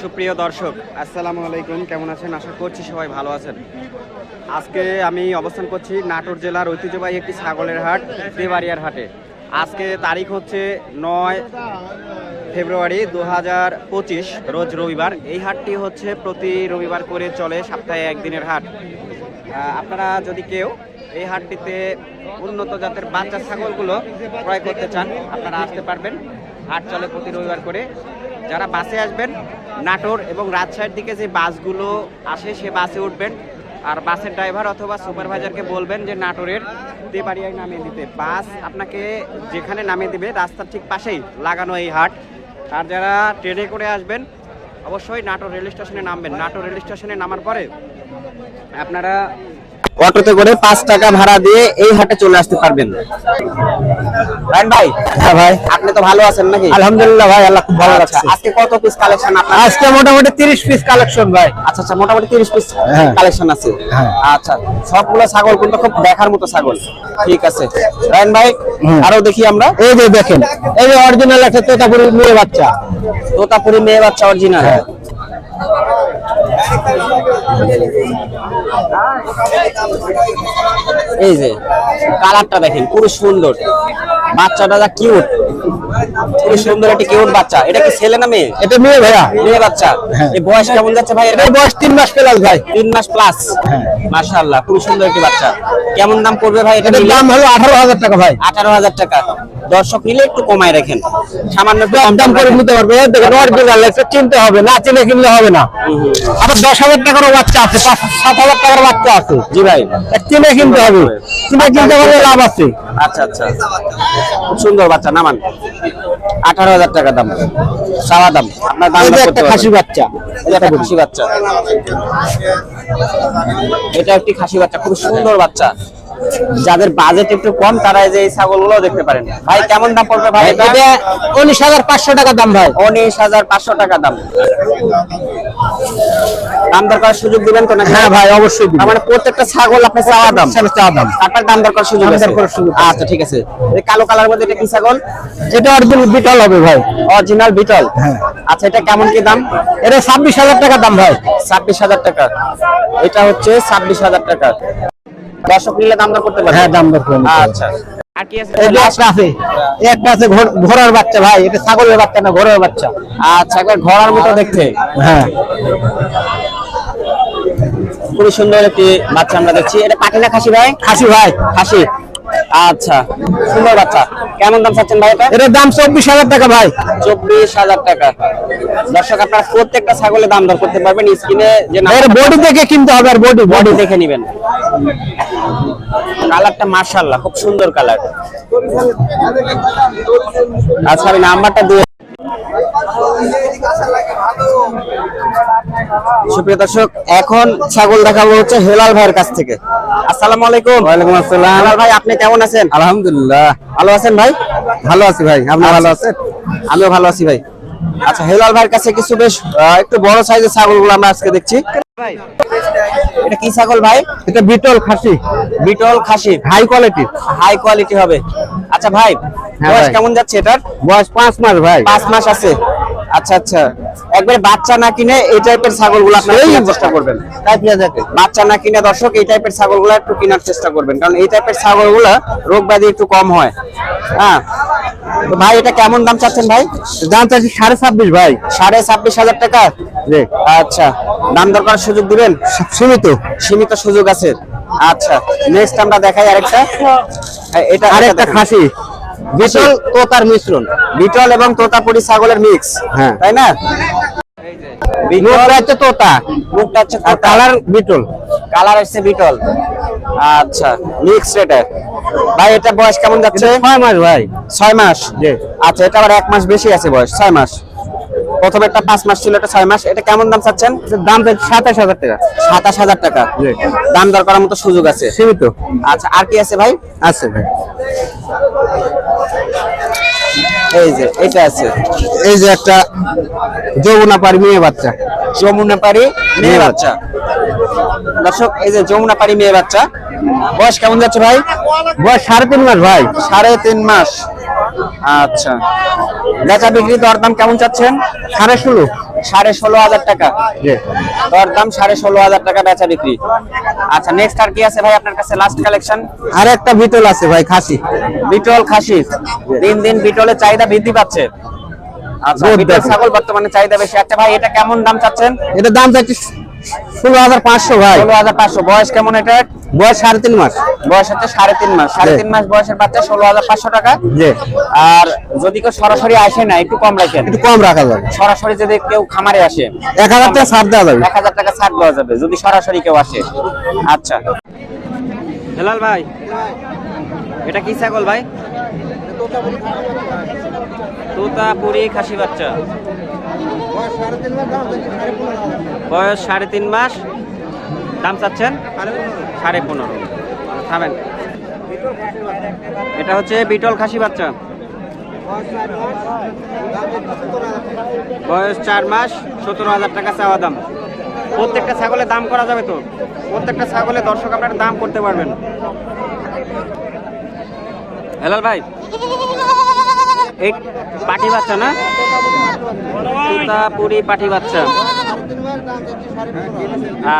সুপ্রিয় দর্শক, আসসালামু আলাইকুম। কেমন আছেন? আশা করছি সবাই ভালো আছেন। আজকে আমি অবস্থান করছি নাটোর জেলার ঐতিহ্যবাহী একটি ছাগলের হাট, দেবাড়িয়ার হাটে। আজকে তারিখ হচ্ছে নয় ফেব্রুয়ারি দু হাজার পঁচিশ, রোজ রবিবার। এই হাটটি হচ্ছে প্রতি রবিবার করে চলে সপ্তাহে একদিনের হাট। আপনারা যদি কেউ এই হাটটিতে উন্নত জাতের বাচ্চা ছাগলগুলো ক্রয় করতে চান, আপনারা আসতে পারবেন। হাট চলে প্রতি রবিবার করে। যারা বাসে আসবেন, নাটোর এবং রাজশাহীর দিকে যে বাসগুলো আসে, সে বাসে উঠবেন। আর বাসের ড্রাইভার অথবা সুপারভাইজারকে বলবেন যে নাটোরের তেবাড়িয়ায় নামিয়ে দিতে। বাস আপনাকে যেখানে নামিয়ে দিবে, রাস্তার ঠিক পাশেই লাগানো এই হাট। আর যারা ট্রেনে করে আসবেন, অবশ্যই নাটোর রেল স্টেশনে নামবেন। নাটোর রেল স্টেশনে নামার পরে আপনারা অটোতে করে পাঁচ টাকা ভাড়া দিয়ে এই হাটে চলে আসতে পারবেন। রায়ন ভাই? হ্যাঁ ভাই। আপনি তো ভালো আছেন নাকি? আলহামদুলিল্লাহ ভাই আল্লাহ খুব ভালো আচ্ছা, আজকে কত পিস কালেকশন আপনার? আজকে মোটামুটি তিরিশ পিস কালেকশন ভাই। আচ্ছা আচ্ছা মোটামুটি তিরিশ পিস। কালেকশন আছে। হ্যাঁ। আচ্ছা সবগুলো ছাগল কিন্তু খুব দেখার মতো ছাগল। ঠিক আছে। রায়ন ভাই আরও দেখি আমরা। এই যে দেখেন এই যে অরিজিনাল একটা তোতাপুরি মেয়ে বাচ্চা। তোতাপুরি মেয়ে বাচ্চা অরিজিনাল হ্যাঁ। এই যে কালারটা দেখেন পুরো সুন্দর। বাচ্চাটা যা কিউট পুরো সুন্দর একটা কিউট বাচ্চা। এটা কি ছেলে না মেয়ে? এটা মেয়ে ভাইয়া। মেয়ে বাচ্চা। হ্যাঁ। এই বয়স কেমন যাচ্ছে ভাই এটা বয়স তিন মাস প্লাস ভাই। তিন মাস প্লাস হ্যাঁ। মাশাআল্লাহ খুব সুন্দর একটি বাচ্চা। কেমন দাম পড়বে ভাই এটা? দাম হলো আঠারো হাজার টাকা ভাই। আঠারো হাজার টাকা। দর্শক নিলে একটু কমায় রাখেন। সামান্য দাম করে নিতে পারবে। দেখেন অরিজিনাল চিনতে হবে না চিনে কিনলে হবে না। আবার দশ হাজার টাকারও বাচ্চা আছে সাত হাজার টাকার বাচ্চা আছে। জি ভাই। চিনে কিনতে হবে। চিনে কিনতে পারলে লাভ আছে। আচ্ছা আচ্ছা। খুব সুন্দর বাচ্চা নামান আঠারো হাজার টাকা দাম। সাওয়া দাম। আপনার দাম একটা খাসি বাচ্চা। একটা খাসি বাচ্চা। এটা একটি খাসি বাচ্চা খুব সুন্দর বাচ্চা। যাদের বাজেট একটু কম তারা যে এই ছাগলগুলো দেখতে পারেন। ভাই কেমন দাম পড়বে ভাই এটা? উনিশ হাজার পাঁচশো টাকা দাম ভাই। উনিশ হাজার পাঁচশো টাকা দাম। দাম দর সুযোগ দিবেন তো না হ্যাঁ ভাই অবশ্যই দিব। মানে প্রত্যেকটা ছাগল আপনি চাওয়া দাম। চা দাম। তারপর দাম দর করার সুযোগ আছে। আচ্ছা ঠিক আছে। এই কালো কালার মধ্যে এটা কি ছাগল? এটা অরিজিনাল বিটল হবে ভাই। অরিজিনাল বিটল? হ্যাঁ। আচ্ছা এটা কেমন কি দাম? এটা ছাব্বিশ হাজার টাকা দাম ভাই। ছাব্বিশ হাজার টাকা। এটা হচ্ছে ছাব্বিশ হাজার টাকা। দর্শক নিলে দাম দর করতে পারবে? হ্যাঁ দাম দর আচ্ছা। আর কি আছে? একটা আছে এই একটা আছে ঘোড়ার বাচ্চা ভাই এটা ছাগলের বাচ্চা না ঘোড়ার বাচ্চা। আচ্ছা একবার ঘোড়ার মতো দেখতে। হ্যাঁ। খুবই সুন্দর একটি বাচ্চা আমরা দেখছি। এটা পাটি না খাসি ভাই? খাসি ভাই। খাসি। আচ্ছা সুন্দর বাচ্চা। কেমন দাম চাচ্ছেন ভাই এটা? এটার দাম চব্বিশ হাজার টাকা ভাই। চব্বিশ হাজার টাকা। দর্শক আপনারা প্রত্যেকটা ছাগলের দাম দর করতে পারবেন স্ক্রিনে যে এর বডি দেখে কিনতে হবে আর বডি বডি দেখে নেবেন। কালারটা মার্শাল্লাহ খুব সুন্দর কালার। আচ্ছা আমি নাম্বারটা দিয়ে সুপ্রিয় দর্শক এখন ছাগল দেখাবো হচ্ছে হেলাল ভাইয়ের কাছ থেকে। আসসালামু আলাইকুম। ওয়ালাইকুম আসসালাম। হেলাল ভাই আপনি কেমন আছেন? আলহামদুলিল্লাহ। ভালো আছেন ভাই? ভালো আছি ভাই আপনি ভালো আছেন? আমিও ভালো আছি ভাই। আচ্ছা হেলাল ভাইয়ের কাছে কিছু বেশ একটু বড় সাইজের ছাগলগুলো আমরা আজকে দেখছি। ভাই। এটা কি ছাগল ভাই? এটা বিটল খাসি। বিটল খাসি। হাই কোয়ালিটি হাই কোয়ালিটি হবে। আচ্ছা ভাই হ্যাঁ বয়স কেমন যাচ্ছে এটার? বয়স পাঁচ মাস ভাই। পাঁচ মাস আছে। আচ্ছা আচ্ছা। একবারে বাচ্চা না কিনে এই টাইপের ছাগলগুলো আপনারা কেনার চেষ্টা করবেন। তাই বাচ্চা না কিনে দর্শক এই টাইপের ছাগলগুলো একটু কেনার চেষ্টা করবেন। কারণ এই টাইপের ছাগলগুলো রোগ ব্যাধি একটু কম হয়। হ্যাঁ। তো ভাই এটা কেমন দাম চাচ্ছেন ভাই? দাম চাচ্ছি সাড়ে ছাব্বিশ ভাই। সাড়ে ছাব্বিশ হাজার টাকা? আচ্ছা। দাম দর করার সুযোগ দিবেন? সীমিত। সীমিত সুযোগ আছে। আচ্ছা। নেক্সট আমরা দেখাই আরেকটা। হ্যাঁ, এটা আর এটা একটা দেখেন। খাসি। বিটল তোতার মিশ্রণ। বিটল এবং তোতাপুরি ছাগলের মিক্স হ্যাঁ। তাই না? মুখটা হচ্ছে তোতা। মুখটা হচ্ছে কালার বিটল। কালার হচ্ছে বিটল। আচ্ছা। মিক্স এটা ভাই এটা বয়স কেমন যাচ্ছে? ছয় মাস ভাই। ছয় মাস। আচ্ছা এটা আবার এক মাস বেশি আছে বয়স। ছয় মাস। প্রথম একটা পাঁচ মাস ছিল এটা ছয় মাস। এটা কেমন দাম চাচ্ছেন? দাম সাতাশ হাজার টাকা। সাতাশ হাজার টাকা। দাম দর করার মতো সুযোগ আছে? সীমিত। আচ্ছা আর কি আছে ভাই? আছে ভাই। এই যে এটা আছে। এই যে একটা যমুনা পারি মেয়ে বাচ্চা। যমুনা পাড়ি মেয়ে বাচ্চা। দর্শক এই যে যমুনা পাড়ি মেয়ে বাচ্চা। বয়স কেমন যাচ্ছে ভাই? বয়স সাড়ে তিন মাস ভাই। সাড়ে তিন মাস। আচ্ছা। বেচা বিক্রি দরদাম কেমন চাচ্ছেন? সাড়ে ষোলো। সাড়ে ষোলো হাজার টাকা। জি। দর দাম সাড়ে ষোলো হাজার টাকা বেচা বিক্রি। আচ্ছা নেক্সট আর কি আছে ভাই আপনার কাছে? লাস্ট কালেকশন আর একটা বিটল আছে ভাই খাসি। বিটল খাসি। দিন দিন বিটলের চাহিদা বৃদ্ধি পাচ্ছে। আচ্ছা বিটল ছাগল বর্তমানে চাহিদা বেশি। আচ্ছা ভাই এটা কেমন দাম চাচ্ছেন? এটা দাম চাচ্ছি ষোলো হাজার পাঁচশো ভাই। ষোলো হাজার পাঁচশো। বয়স কেমন এটা বয়স সাড়ে তিন মাস। বয়স হচ্ছে সাড়ে তিন মাস। সাড়ে। তিন মাস বয়সের বাচ্চা ষোলো হাজার পাঁচশো টাকা। জি। আর যদি কেউ সরাসরি আসে না একটু কম রাখেন। একটু কম রাখা যাবে। সরাসরি যদি কেউ খামারে আসে এক হাজার টাকা ছাড় দেওয়া যাবে। এক হাজার টাকা ছাড় দেওয়া যাবে যদি সরাসরি কেউ আসে। আচ্ছা। হেলাল ভাই এটা কি ছাগল ভাই? তোতাপুরি খাসি বাচ্চা। বয়স সাড়ে তিন মাস। দাম চাচ্ছেন? সাড়ে পনেরো। থামেন। এটা হচ্ছে বিটল খাসি বাচ্চা। বয়স চার মাস, সতেরো হাজার টাকা চাওয়া দাম। প্রত্যেকটা ছাগলের দাম করা যাবে তো? প্রত্যেকটা ছাগলে দর্শক আপনারা দাম করতে পারবেন। হেলাল ভাই। এই পাটি বাচ্চা না? পুরি পাটি বাচ্চা।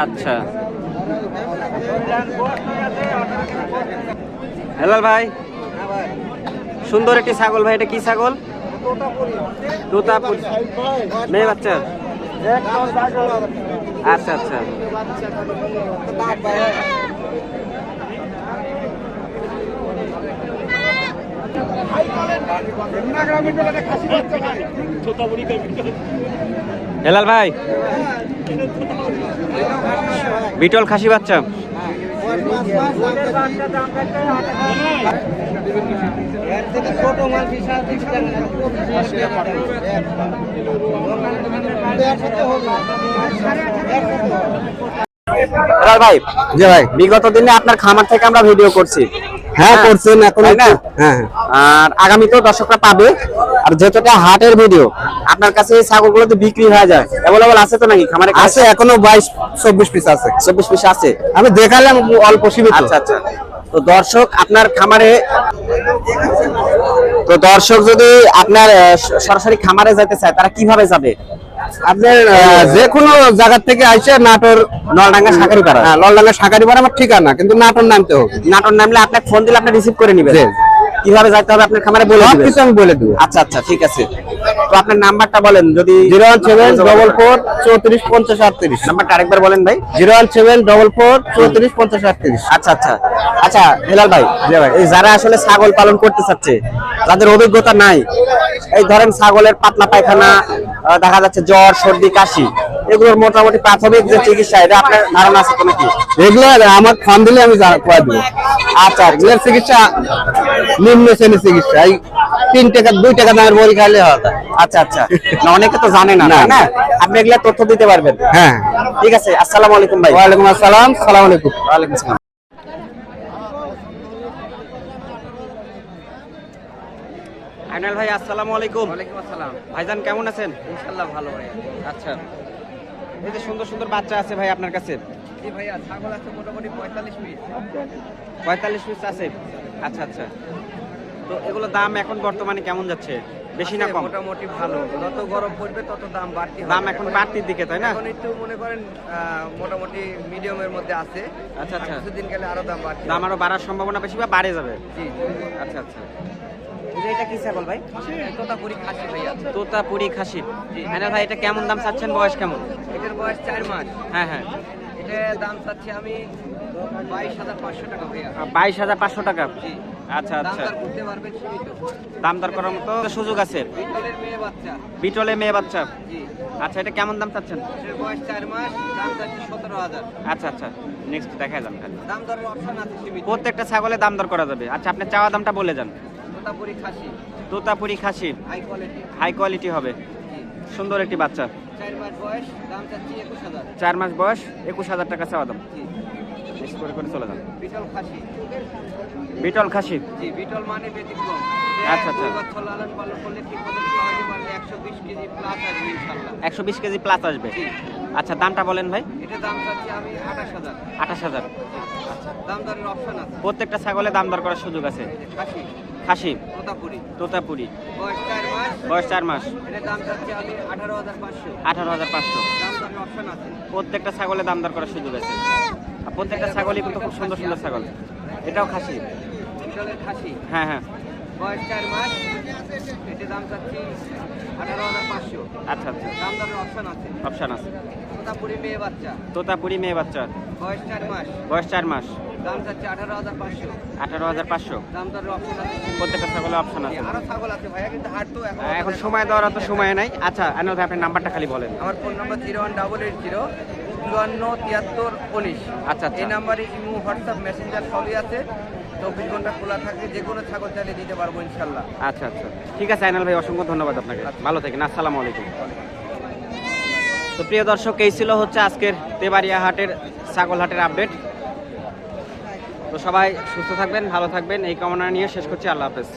আচ্ছা। হেলাল ভাই, সুন্দর একটি ছাগল ভাই, এটা কি ছাগল? তোতাপুরি। মেয়ে বাচ্চা? আচ্ছা আচ্ছা। হেলাল ভাই। বিটল খাসি বাচ্চা। ভাই জি ভাই। বিগত দিনে আপনার খামার থেকে আমরা ভিডিও করছি। হ্যাঁ করছেন এখন হ্যাঁ হ্যাঁ। আর আগামীতেও দর্শকরা পাবে। আর হাটের ভিডিও আপনার কাছে এই ছাগলগুলো তো বিক্রি হয়ে যায়। অ্যাভেলেবল আছে তো নাকি? খামারে আছে এখনও বাইশ চব্বিশ পিস আছে। চব্বিশ পিস আছে? আমি দেখালাম অল্প সীমিত। আচ্ছা আচ্ছা। তো দর্শক আপনার খামারে তো দর্শক যদি আপনার সরাসরি খামারে যেতে চায় তারা কীভাবে যাবে? আপনার যে কোনো জায়গা থেকে আইসে নাটোর নলডাঙ্গা হ্যাঁ আমার ঠিকানা কিন্তু নাটোর নামতে হবে। নাটোর নামলে আপনাকে ফোন দিলে আপনি রিসিভ করে নেবেন। কীভাবে যাইতে হবে আপনার খামারে বলে দিবেন। কিছু আমি বলে দেবো। আচ্ছা আচ্ছা ঠিক আছে। তো আপনার নাম্বারটা বলেন যদি zero one seven double four চৌত্রিশ পঞ্চাশ আটত্রিশ। নাম্বারটা আরেকবার বলেন ভাই। Zero one seven double four চৌত্রিশ পঞ্চাশ আটত্রিশ। আচ্ছা আচ্ছা। আচ্ছা হেলাল ভাই ভাই। এই যারা আসলে ছাগল পালন করতে চাচ্ছে যাদের অভিজ্ঞতা নাই এই ধরেন ছাগলের পাতলা পায়খানা দেখা যাচ্ছে জ্বর সর্দি কাশি। এগুলোর মোটামুটি প্রাথমিক যে চিকিৎসা এটা আপনার ধারণা আছে তো নাকি এগুলো আমার ফোন দিলে আমি কয়ে দেবো। আচ্ছা এগুলোর চিকিৎসা নিম্ন শ্রেণির চিকিৎসা। এই তিন টাকা দুই টাকা দামের বড়ি খাইলে হয় আচ্ছা আচ্ছা। না অনেকে তো জানে না না। আপনি এগুলা তথ্য দিতে পারবেন। হ্যাঁ। ঠিক আছে আসসালামু আলাইকুম ভাই। ওয়ালাইকুম আসসালাম সালাম আলাইকুম। ওয়ালাইকুম আসসালাম। আইনাল ভাই আসসালামু আলাইকুম। ওয়ালাইকুম আসসালাম। ভাইজান কেমন আছেন? ইনশাআল্লাহ ভালো ভাই। আচ্ছা। এই যে সুন্দর সুন্দর বাচ্চা আছে ভাই আপনার কাছে? জি ভাইয়া ছাগল আছে মোটামুটি পঁয়তাল্লিশ পিস। পঁয়তাল্লিশ পিস আছে? আচ্ছা আচ্ছা। তো এগুলো দাম এখন বর্তমানে কেমন যাচ্ছে? বেশি না কম? মোটামুটি ভালো। যত গরম পড়বে তত দাম বাড়তি হবে। দাম এখন বাড়তির দিকে তাই না? এখন একটু মনে করেন মোটামুটি মিডিয়ামের মধ্যে আছে। আচ্ছা, আচ্ছা। কিছুদিন গেলে আরও দাম বাড়বে দাম আরও বাড়ার সম্ভাবনা বেশি বা বাড়ে যাবে? জি। আচ্ছা আচ্ছা। এটা কি ছাগল ভাই? তোতাপুরি খাসি ভাইয়া। তোতাপুরি খাসি। আইনাল ভাই এটা কেমন দাম চাচ্ছেন? বয়স কেমন? এটার বয়স চার মাস। হ্যাঁ হ্যাঁ। এটা দাম চাচ্ছি আমি বাইশ হাজার পাঁচশো টাকা ভাইয়া। বাইশ হাজার পাঁচশো টাকা? জি। আচ্ছা আচ্ছা। দাম দর করার মতো সুযোগ আছে? বিটলে মেয়ে বাচ্চা? জি। আচ্ছা এটা কেমন দাম চাচ্ছেন? আচ্ছা আচ্ছা। নেক্সট দেখা যান প্রত্যেকটা ছাগলে দাম দর করা যাবে। আচ্ছা আপনি চাওয়া দামটা বলে যান। তোতাপুরি খাসি। তোতাপুরি খাসি। হাই কোয়ালিটি হাই কোয়ালিটি হবে। সুন্দর একটি বাচ্চা। চার মাস বয়স একুশ হাজার। টাকা চাওয়া দাম। জি। করে করে চলে যান। বিটল খাসি। বিটল খাসি? জি বিটল মানে ব্যতিক্রম। আচ্ছা, আচ্ছা। বছর লালন পালন করলে ঠিক মতো খাওয়াতে পারলে একশো বিশ কেজি প্লাস আসবে কেজি প্লাস আসবে। আচ্ছা দামটা বলেন ভাই। এটা দাম চাচ্ছি আমি আঠাশ হাজার। আঠাশ দাম দরের অপশন আছে। প্রত্যেকটা ছাগলে দাম দর করার সুযোগ আছে। খাসি। খাসি। তোতাপুরি। তোতাপুরি। বয়স চার মাস। বয়স চার মাস। এটার দাম চাচ্ছি আমি আঠারো হাজার পাঁচশো। আঠারো হাজার পাঁচশো। দাম দরের অপশন আছে। প্রত্যেকটা ছাগলের দাম দর করার সুযোগ আছে। আর প্রত্যেকটা ছাগলই কিন্তু খুব সুন্দর সুন্দর ছাগল। এটাও খাসি। হ্যাঁ হ্যাঁ। বয়স চার মাস। এটির দাম চাচ্ছি আঠারো হাজার পাঁচশো। আচ্ছা আচ্ছা। দাম দরের অপশন আছে। অপশান আছে। তোতাপুরি মেয়ে বাচ্চা। তোতাপুরি মেয়ে বাচ্চা। বয়স চার মাস। বয়স চার মাস। দাম আঠারো হাজার পাঁচশো। আঠারো হাজার পাঁচশো। দাম দরের অপশন আছে। প্রত্যেকটা ছাগলের অপশান আছে। আরও ছাগল আছে ভাইয়া কিন্তু হাট তো এখন এখন সময় দেওয়ার তো সময় নাই। আচ্ছা আনোদ আপনার নাম্বারটা খালি বলেন। আমার phone number zero one double eight zero চুয়ান্ন তিয়াত্তর উনিশ। আচ্ছা, আচ্ছা। এই নাম্বারে ইমো হোয়াটসঅ্যাপ মেসেঞ্জার সবই আছে। চব্বিশ ঘণ্টা খোলা থাকে যে কোনো ছাগল চাইলে দিতে পারব ইনশাল্লাহ আচ্ছা আচ্ছা। ঠিক আছে আইনাল ভাই অসংখ্য ধন্যবাদ আপনাকে। ভালো থাকেন আসসালামু আলাইকুম। তো প্রিয় দর্শক এই ছিল হচ্ছে আজকের তেবাড়িয়া হাটের ছাগল হাটের আপডেট। তো সবাই সুস্থ থাকবেন ভালো থাকবেন। এই কামনা নিয়ে শেষ করছি। আল্লাহ হাফেজ।